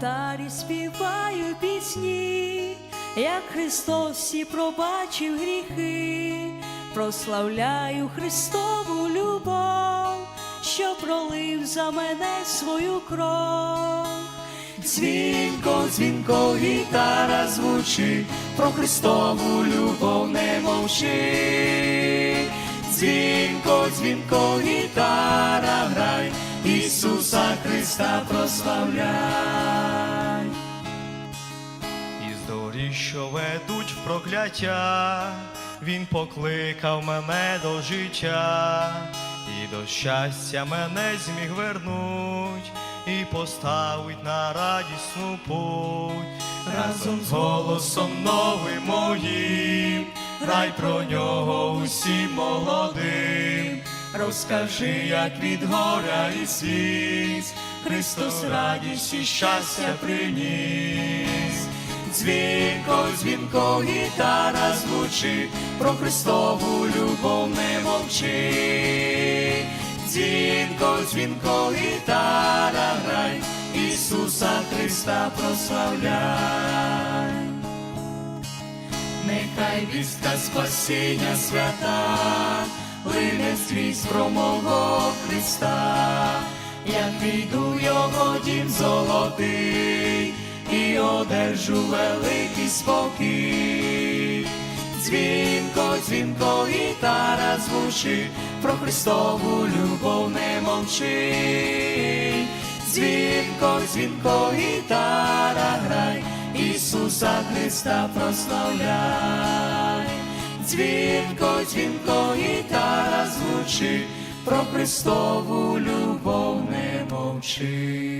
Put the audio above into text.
алтарі співаю пісні, як Христос всі пробачив гріхи, прославляю Христову любов, що пролив за мене свою кров. Дзвінко, дзвінко, гітара звучить, про Христову любов не мовчи. Дзвінко, дзвінко, гітара грай, Ісуса Христа прославляй. Що ведуть в прокляття, він покликав мене до життя, і до щастя мене зміг вернуть, і поставить на радісну путь. Разом з голосом новим моїм, грай про нього усім молодим. Розкажи, як від горя і сліз Христос радість і щастя приніс. Дзвінко, дзвінко, гітара звучить, про Христову любов не мовчи. Дзвінко, дзвінко, гітара грай, Ісуса Христа прославляй. Нехай вістка спасіння свята, лине скрізь про мого Христа, як війду його дім золотий одержу великий спокій. Дзвінко, дзвінко, гітара звучить, про Христову любов не мовчи. Дзвінко, дзвінко, гітара грай, Ісуса Христа прославляй. Дзвінко, дзвінко, гітара звучить, про Христову любов не мовчи.